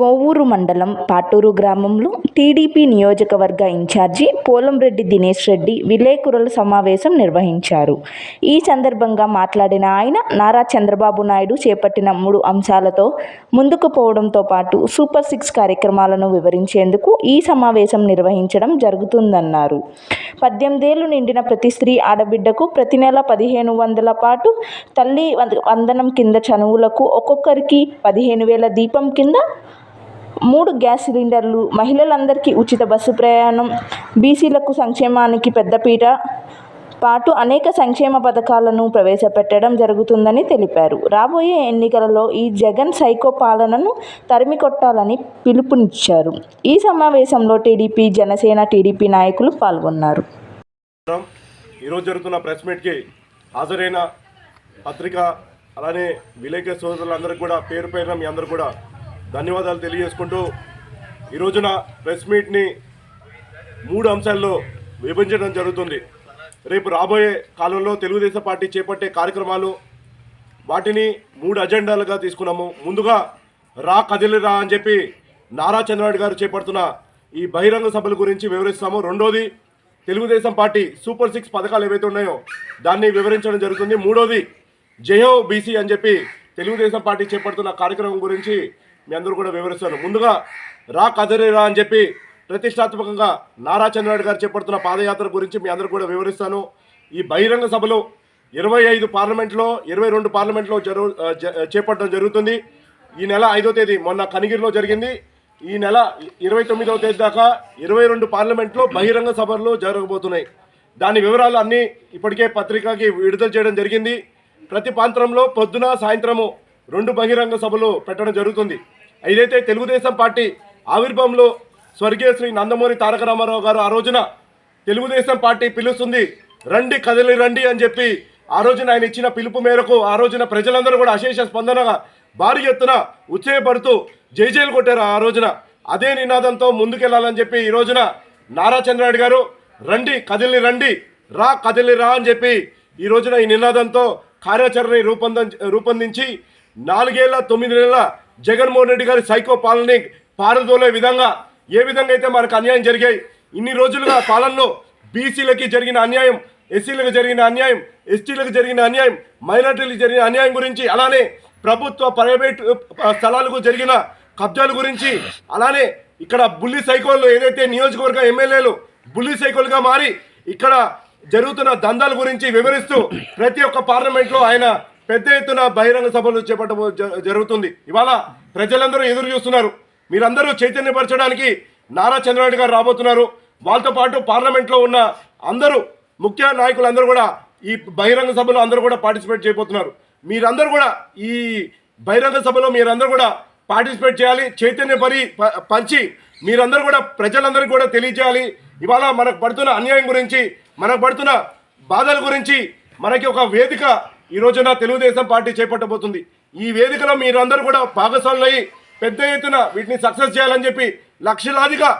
కోవూరు మండలం పాటూరు గ్రామంలో టీడీపీ నియోజకవర్గ ఇన్ఛార్జి పోలంరెడ్డి దినేష్ రెడ్డి విలేకరుల సమావేశం నిర్వహించారు. ఈ సందర్భంగా మాట్లాడిన ఆయన నారా చంద్రబాబు నాయుడు చేపట్టిన మూడు అంశాలతో ముందుకు పోవడంతో పాటు సూపర్ సిక్స్ కార్యక్రమాలను వివరించేందుకు ఈ సమావేశం నిర్వహించడం జరుగుతుందన్నారు. పద్దెనిమిదేళ్ళు నిండిన ప్రతి స్త్రీ ఆడబిడ్డకు ప్రతి నెల పదిహేను వందల పాటు తల్లి వంద- వందనం కింద చనువులకు ఒక్కొక్కరికి పదిహేను వేల దీపం కింద మూడు గ్యాస్ సిలిండర్లు మహిళలందరికీ ఉచిత బస్సు ప్రయాణం బీసీలకు సంక్షేమానికి పెద్దపీట పాటు అనేక సంక్షేమ పథకాలను ప్రవేశపెట్టడం జరుగుతుందని తెలిపారు. రాబోయే ఎన్నికలలో ఈ జగన్ సైకో పాలనను తరిమికొట్టాలని పిలుపునిచ్చారు. ఈ సమావేశంలో టీడీపీ జనసేన టీడీపీ నాయకులు పాల్గొన్నారు. ఈరోజు జరుగుతున్న ప్రెస్ మీట్కి హాజరైన పత్రిక అలానే విలేకరి సోదరులందరికీ కూడా పేరు పేరున మీ అందరూ కూడా ధన్యవాదాలు తెలియజేసుకుంటూ ఈరోజున ప్రెస్ మీట్ని మూడు అంశాల్లో విభజించడం జరుగుతుంది. రేపు రాబోయే కాలంలో తెలుగుదేశం పార్టీ చేపట్టే కార్యక్రమాలు వాటిని మూడు అజెండాలుగా తీసుకున్నాము. ముందుగా రా కదిలిరా అని చెప్పి నారా చంద్రబాబు గారు చేపడుతున్న ఈ బహిరంగ సభల గురించి వివరిస్తాము. రెండోది తెలుగుదేశం పార్టీ సూపర్ సిక్స్ పథకాలు ఏవైతే ఉన్నాయో దాన్ని వివరించడం జరుగుతుంది. మూడోది జయో బీసీ అని చెప్పి తెలుగుదేశం పార్టీ చేపడుతున్న కార్యక్రమం గురించి మీ అందరూ కూడా వివరిస్తాను. ముందుగా రా కదిలిరా అని చెప్పి ప్రతిష్టాత్మకంగా నారా చంద్రనాయుడు గారు చేపడుతున్న పాదయాత్ర గురించి మీ అందరూ కూడా వివరిస్తాను. ఈ బహిరంగ సభలో ఇరవై ఐదు పార్లమెంట్లో ఇరవై రెండు పార్లమెంట్లో జరు జ- చేపట్టడం జరుగుతుంది. ఈ నెల ఐదో తేదీ మొన్న కనిగిరిలో జరిగింది. ఈ నెల ఇరవై తొమ్మిదవ తేదీ దాకా ఇరవై రెండు పార్లమెంట్లో బహిరంగ సభలు జరగబోతున్నాయి. దాని వివరాలు అన్నీ ఇప్పటికే పత్రికకి విడుదల చేయడం జరిగింది. ప్రతి ప్రాంతంలో పొద్దున సాయంత్రము రెండు బహిరంగ సభలు పెట్టడం జరుగుతుంది. ఏదైతే తెలుగుదేశం పార్టీ ఆవిర్భావంలో స్వర్గీయ శ్రీ నందమూరి తారక రామారావు గారు ఆ రోజున తెలుగుదేశం పార్టీ పిలుస్తుంది రండి కదలి రండి అని చెప్పి ఆ రోజున ఆయన ఇచ్చిన పిలుపు మేరకు ఆ రోజున ప్రజలందరూ కూడా అశేష స్పందనగా భారీ ఎత్తున ఉత్సాహపడుతూ జైజైలు కొట్టారు ఆ రోజున. అదే నినాదంతో ముందుకెళ్ళాలని చెప్పి ఈ రోజున నారా చంద్రనాయుడు గారు రండి కదిలి రండి రా కదిలి రా అని చెప్పి ఈ రోజున ఈ నినాదంతో కార్యాచరణ రూపొంద రూపొందించి నాలుగేళ్ళ తొమ్మిది నెలల జగన్మోహన్ రెడ్డి గారి సైకో పాలనని పారదోలే విధంగా ఏ విధంగా అయితే మనకు అన్యాయం జరిగాయి ఇన్ని రోజులుగా పాలనలో బీసీలకి జరిగిన అన్యాయం ఎస్సీలకు జరిగిన అన్యాయం ఎస్టీలకు జరిగిన అన్యాయం మైనార్టీలకు జరిగిన అన్యాయం గురించి అలానే ప్రభుత్వ ప్రైవేట్ స్థలాలకు జరిగిన కబ్జాల గురించి అలానే ఇక్కడ బుల్లి సైకోలు ఏదైతే నియోజకవర్గ ఎమ్మెల్యేలు బుల్లి సైకోలుగా మారి ఇక్కడ జరుగుతున్న దందాల గురించి వివరిస్తూ ప్రతి ఒక్క పార్లమెంట్లో ఆయన పెద్ద ఎత్తున బహిరంగ సభలు చేపట్టబో జరుగుతుంది. ఇవాళ ప్రజలందరూ ఎదురు చూస్తున్నారు. మీరందరూ చైతన్యపరచడానికి నారా చంద్రబాబు గారు రాబోతున్నారు. వాళ్ళతో పాటు పార్లమెంట్లో ఉన్న అందరూ ముఖ్య నాయకులందరూ కూడా ఈ బహిరంగ సభలో అందరూ కూడా పార్టిసిపేట్ చేయబోతున్నారు. మీరందరూ కూడా ఈ బహిరంగ సభలో మీరందరూ కూడా పార్టిసిపేట్ చేయాలి చైతన్య పరి పంచి మీరందరూ కూడా ప్రజలందరికీ కూడా తెలియజేయాలి. ఇవాళ మనకు పడుతున్న అన్యాయం గురించి మనకు పడుతున్న బాధల గురించి మనకి ఒక వేదిక ఈ రోజున తెలుగుదేశం పార్టీ చేపట్టబోతుంది. ఈ వేదికలో మీరందరూ కూడా భాగస్వాములయ్యి పెద్ద ఎత్తున వీటిని సక్సెస్ చేయాలని చెప్పి లక్షలాదిగా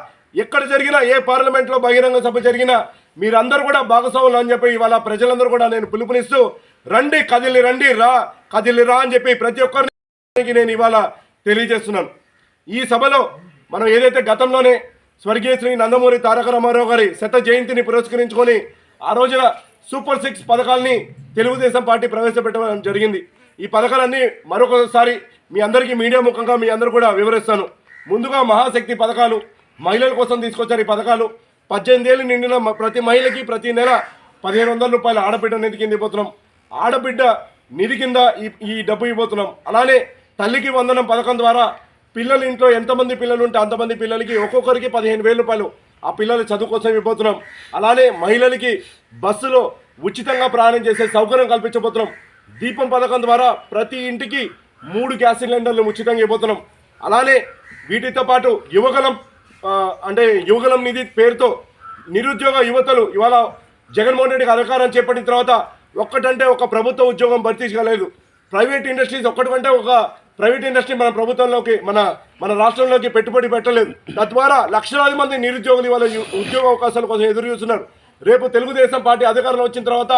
ఎక్కడ జరిగినా ఏ పార్లమెంట్లో బహిరంగ సభ జరిగినా మీరందరూ కూడా భాగస్వాములు అని చెప్పి ఇవాళ ప్రజలందరూ కూడా నేను పిలుపునిస్తూ రండి కదిలి రండి రా కదిలి రా అని చెప్పి ప్రతి ఒక్కరికి నేను ఇవాళ తెలియజేస్తున్నాను. ఈ సభలో మనం ఏదైతే గతంలోనే స్వర్గీయ శ్రీ నందమూరి తారక రామారావు గారి శత జయంతిని పురస్కరించుకొని ఆ రోజున సూపర్ సిక్స్ పథకాల్ని తెలుగుదేశం పార్టీ ప్రవేశపెట్టడం జరిగింది. ఈ పథకాలన్నీ మరొకసారి మీ అందరికీ మీడియా ముఖంగా మీ అందరూ కూడా వివరిస్తాను. ముందుగా మహాశక్తి పథకాలు మహిళల కోసం తీసుకొచ్చారు ఈ పథకాలు. పద్దెనిమిది ఏళ్ళు నిండిన ప్రతి మహిళకి ప్రతి నెల పదిహేను వందల రూపాయలు ఆడబిడ్డ నిధి కింద ఇవ్వబోతున్నాం. ఆడబిడ్డ నిధి కింద ఈ ఈ డబ్బు ఇవ్వబోతున్నాం. అలానే తల్లికి వందనం పథకం ద్వారా పిల్లలు ఇంట్లో ఎంతమంది పిల్లలు ఉంటే అంతమంది పిల్లలకి ఒక్కొక్కరికి పదిహేను వేల రూపాయలు ఆ పిల్లలు చదువు కోసం ఇవ్వబోతున్నాం. అలానే మహిళలకి బస్సులో ఉచితంగా ప్రయాణం చేసే సౌకర్యం కల్పించబోతున్నాం. దీపం పథకం ద్వారా ప్రతి ఇంటికి మూడు గ్యాస్ సిలిండర్లు ఉచితంగా ఇవ్వబోతున్నాం. అలానే వీటితో పాటు యువగలం అంటే యువగలం నిధి పేరుతో నిరుద్యోగ యువతలు ఇవాళ జగన్మోహన్ రెడ్డికి అధికారం చేపట్టిన తర్వాత ఒక్కటంటే ఒక ప్రభుత్వ ఉద్యోగం భర్తీ చేయలేదు. ప్రైవేట్ ఇండస్ట్రీస్ ఒక్కటికంటే ఒక ప్రైవేట్ ఇండస్ట్రీ మన ప్రభుత్వంలోకి మన మన రాష్ట్రంలోకి పెట్టుబడి పెట్టలేదు. తద్వారా లక్షలాది మంది నిరుద్యోగులు ఇవాళ ఉద్యోగ అవకాశాల కోసం ఎదురు చూస్తున్నారు. రేపు తెలుగుదేశం పార్టీ అధికారంలో వచ్చిన తర్వాత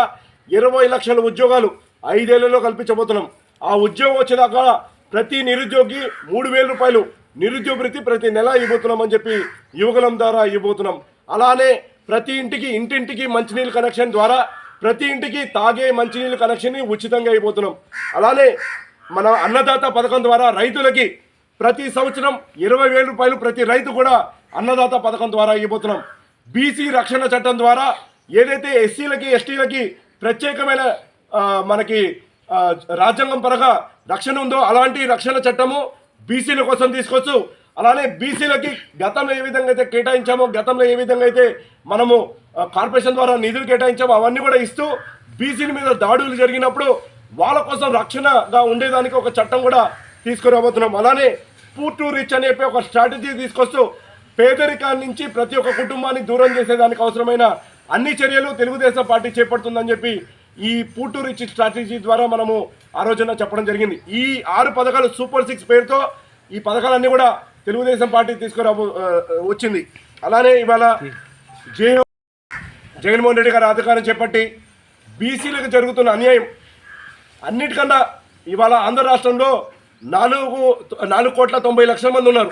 ఇరవై లక్షల ఉద్యోగాలు ఐదేళ్ళలో కల్పించబోతున్నాం. ఆ ఉద్యోగం వచ్చేదాకా ప్రతి నిరుద్యోగి మూడు వేల రూపాయలు నిరుద్యోగృతి ప్రతి నెల ఇవ్వబోతున్నాం అని చెప్పి యువకులం ద్వారా ఇవ్వబోతున్నాం. అలానే ప్రతి ఇంటికి ఇంటింటికి మంచినీళ్ళ కనెక్షన్ ద్వారా ప్రతి ఇంటికి తాగే మంచినీళ్ళ కనెక్షన్ని ఉచితంగా ఇవ్వబోతున్నాం. అలానే మన అన్నదాత పథకం ద్వారా రైతులకి ప్రతి సంవత్సరం ఇరవై వేల రూపాయలు ప్రతి రైతు కూడా అన్నదాత పథకం ద్వారా ఇవ్వబోతున్నాం. బీసీ రక్షణ చట్టం ద్వారా ఏదైతే ఎస్సీలకి ఎస్టీలకి ప్రత్యేకమైన మనకి రాజ్యాంగం పరంగా రక్షణ ఉందో అలాంటి రక్షణ చట్టము బీసీల కోసం తీసుకొచ్చు అలానే బీసీలకి గతంలో ఏ విధంగా అయితే కేటాయించామో గతంలో ఏ విధంగా అయితే మనము కార్పొరేషన్ ద్వారా నిధులు కేటాయించామో అవన్నీ కూడా ఇస్తూ బీసీల మీద దాడులు జరిగినప్పుడు వాళ్ళ కోసం రక్షణగా ఉండేదానికి ఒక చట్టం కూడా తీసుకురాబోతున్నాం. అలానే పూర్ టు రిచ్ అనే ఒక స్ట్రాటజీ తీసుకొస్తూ పేదరికాన్ని నుంచి ప్రతి ఒక్క కుటుంబాన్ని దూరం చేసేదానికి అవసరమైన అన్ని చర్యలు తెలుగుదేశం పార్టీ చేపడుతుందని చెప్పి ఈ పూర్ టు రిచ్ స్ట్రాటజీ ద్వారా మనము ఆ రోజున చెప్పడం జరిగింది. ఈ ఆరు పథకాలు సూపర్ సిక్స్ పేరుతో ఈ పథకాలన్నీ కూడా తెలుగుదేశం పార్టీ తీసుకురాబో వచ్చింది. అలానే ఇవాళ జే జగన్మోహన్ రెడ్డి గారు అధికారం చేపట్టి బీసీలకు జరుగుతున్న అన్యాయం అన్నిటికన్నా ఇవాళ ఆంధ్ర రాష్ట్రంలో నాలుగు నాలుగు కోట్ల తొంభై లక్షల మంది ఉన్నారు.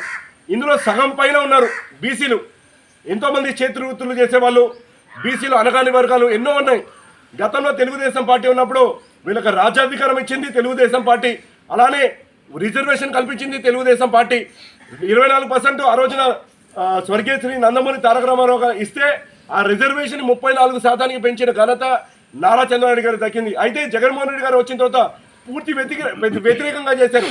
ఇందులో సగం పైన ఉన్నారు బీసీలు. ఎంతోమంది చేతి వృత్తులు చేసేవాళ్ళు బీసీలు అనగాని వర్గాలు ఎన్నో ఉన్నాయి. గతంలో తెలుగుదేశం పార్టీ ఉన్నప్పుడు వీళ్ళకి రాజ్యాధికారం ఇచ్చింది తెలుగుదేశం పార్టీ. అలానే రిజర్వేషన్ కల్పించింది తెలుగుదేశం పార్టీ. ఇరవై నాలుగు పర్సెంట్ ఆ రోజున ఆ, స్వర్గీయ శ్రీ నందమూరి తారక రామారావు ఇస్తే ఆ రిజర్వేషన్ ముప్పై నాలుగు శాతానికి పెంచిన ఘనత నారా చంద్రబాబు గారు దక్కింది. అయితే జగన్మోహన్ రెడ్డి గారు వచ్చిన తర్వాత పూర్తి వ్యతిరేక వ్యతిరేకంగా చేశారు.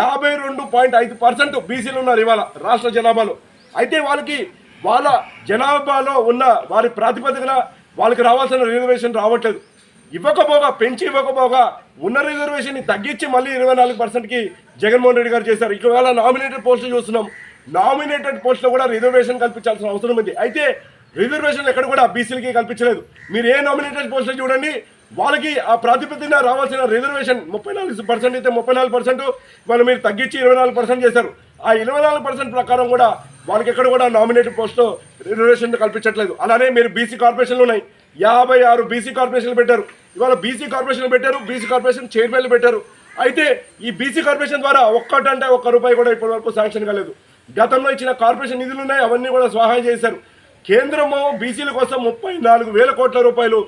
యాభై రెండు పాయింట్ ఐదు పర్సెంట్ బీసీలు ఉన్నారు ఇవాళ రాష్ట్ర జనాభాలో. అయితే వాళ్ళకి వాళ్ళ జనాభాలో ఉన్న వారి ప్రాతిపదికన వాళ్ళకి రావాల్సిన రిజర్వేషన్ రావట్లేదు. ఇవ్వకపోగా పెంచి ఇవ్వకపోగా ఉన్న రిజర్వేషన్ని తగ్గించి మళ్ళీ ఇరవై నాలుగు పర్సెంట్కి జగన్మోహన్ రెడ్డి గారు చేశారు. ఇవాళ నామినేటెడ్ పోస్టులు చూస్తున్నాం. నామినేటెడ్ పోస్టులో కూడా రిజర్వేషన్ కల్పించాల్సిన అవసరం ఉంది. అయితే రిజర్వేషన్ ఎక్కడ కూడా బీసీలకి కల్పించలేదు. మీరు ఏ నామినేటెడ్ పోస్టులు చూడండి వాళ్ళకి ఆ ప్రాతిపదికన రావాల్సిన రిజర్వేషన్ ముప్పై నాలుగు పర్సెంట్ అయితే ముప్పై నాలుగు పర్సెంట్ వాళ్ళు మీరు తగ్గించి ఇరవై నాలుగు పర్సెంట్ చేశారు. ఆ ఇరవై నాలుగు పర్సెంట్ ప్రకారం కూడా వాళ్ళకి ఎక్కడ కూడా నామినేటెడ్ పోస్టులో రిజర్వేషన్ కల్పించట్లేదు. అలానే మీరు బీసీ కార్పొరేషన్లు ఉన్నాయి. యాభై ఆరు బీసీ కార్పొరేషన్లు పెట్టారు. ఇవాళ బీసీ కార్పొరేషన్లు పెట్టారు బీసీ కార్పొరేషన్ చైర్మన్లు పెట్టారు. అయితే ఈ బీసీ కార్పొరేషన్ ద్వారా ఒక్కటంటే ఒక్క రూపాయి కూడా ఇప్పటి వరకు శాంక్షన్ కాలేదు. గతంలో ఇచ్చిన కార్పొరేషన్ నిధులు ఉన్నాయి అవన్నీ కూడా సహాయం చేశారు. కేంద్రము బీసీల కోసం ముప్పై నాలుగు వేల కోట్ల రూపాయలు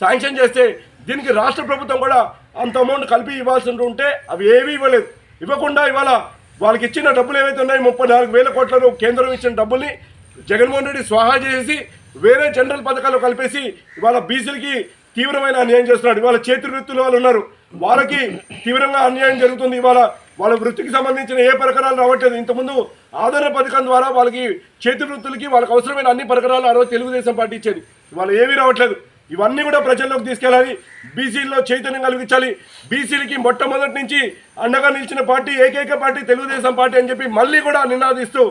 శాంక్షన్ చేస్తే దీనికి రాష్ట్ర ప్రభుత్వం కూడా అంత అమౌంట్ కలిపి ఇవ్వాల్సి ఉంటే అవి ఏవి ఇవ్వలేదు. ఇవ్వకుండా ఇవాళ వాళ్ళకి ఇచ్చిన డబ్బులు ఏవైతే ఉన్నాయో ముప్పై నాలుగు వేల కోట్ల కేంద్రం ఇచ్చిన డబ్బుల్ని జగన్మోహన్ రెడ్డి స్వాహా చేసి వేరే జనరల్ పథకాలు కలిపేసి ఇవాళ బీసీలకి తీవ్రమైన అన్యాయం చేస్తున్నాడు. ఇవాళ చేతి వృత్తుల వాళ్ళు ఉన్నారు. వాళ్ళకి తీవ్రంగా అన్యాయం జరుగుతుంది ఇవాళ వాళ్ళ వృత్తికి సంబంధించిన ఏ పరికరాలు రావట్లేదు. ఇంతకుముందు ఆధార పథకం ద్వారా వాళ్ళకి చేతి వృత్తులకి వాళ్ళకి అవసరమైన అన్ని పరికరాలు ఆ రోజు తెలుగుదేశం పార్టీ ఇచ్చేది. ఇవాళ ఏమీ రావట్లేదు. ఇవన్నీ కూడా ప్రజల్లోకి తీసుకెళ్ళాలి. బీసీల్లో చైతన్యం కలిగించాలి. బీసీలకి మొట్టమొదటి నుంచి అండగా నిలిచిన పార్టీ ఏకైక పార్టీ తెలుగుదేశం పార్టీ అని చెప్పి మళ్ళీ కూడా నినాదిస్తూ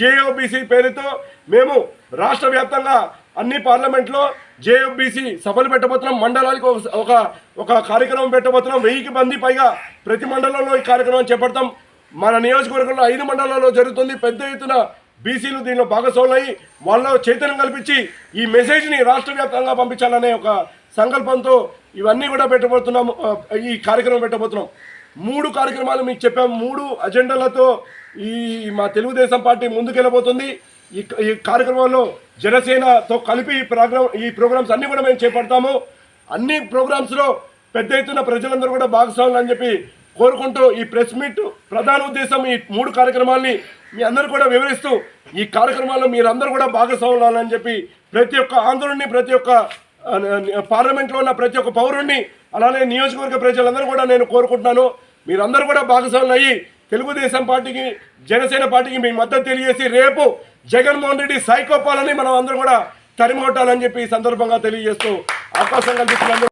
జేఓబీసీ పేరుతో మేము రాష్ట్ర వ్యాప్తంగా అన్ని పార్లమెంట్లో జేఓబీసీ సభలు పెట్టబోతున్నాం మండలానికి ఒక- ఒక కార్యక్రమం పెట్టబోతున్నాం. వెయ్యికి మంది పైగా ప్రతి మండలంలో ఈ కార్యక్రమం చేపడతాం. మన నియోజకవర్గంలో ఐదు మండలాల్లో జరుగుతుంది. పెద్ద ఎత్తున బీసీలు దీనిలో భాగస్వాములయ్యి వాళ్ళలో చైతన్యం కల్పించి ఈ మెసేజ్ని రాష్ట్ర వ్యాప్తంగా పంపించాలనే ఒక సంకల్పంతో ఇవన్నీ కూడా పెట్టబోతున్నాం. ఈ కార్యక్రమం పెట్టబోతున్నాం. మూడు కార్యక్రమాలు మీకు చెప్పాము మూడు అజెండాలతో ఈ మా తెలుగుదేశం పార్టీ ముందుకెళ్ళబోతుంది. ఈ ఈ కార్యక్రమంలో జనసేనతో కలిపి ఈ ప్రోగ్రామ్ ఈ ప్రోగ్రామ్స్ అన్నీ కూడా మేము చేపడతాము. అన్ని ప్రోగ్రామ్స్లో పెద్ద ఎత్తున ప్రజలందరూ కూడా భాగస్వాములు అని చెప్పి కోరుకుంటూ ఈ ప్రెస్ మీట్ ప్రధాన ఉద్దేశం ఈ మూడు కార్యక్రమాల్ని మీ అందరూ కూడా వివరిస్తూ ఈ కార్యక్రమాల్లో మీరందరూ కూడా భాగస్వాములు అని చెప్పి ప్రతి ఒక్క ఆందోళనని ప్రతి ఒక్క పార్లమెంట్లో ఉన్న ప్రతి ఒక్క పౌరుణ్ణి అలానే నియోజకవర్గ ప్రజలందరూ కూడా నేను కోరుకుంటున్నాను. మీరందరూ కూడా భాగస్వాములు అయ్యి తెలుగుదేశం పార్టీకి జనసేన పార్టీకి మీ మద్దతు తెలియజేసి రేపు జగన్మోహన్ రెడ్డి సైకోపాలని మనం అందరం కూడా తరిమొట్టాలని చెప్పి ఈ సందర్భంగా తెలియజేస్తూ అవకాశం కల్పిస్తున్నందుకు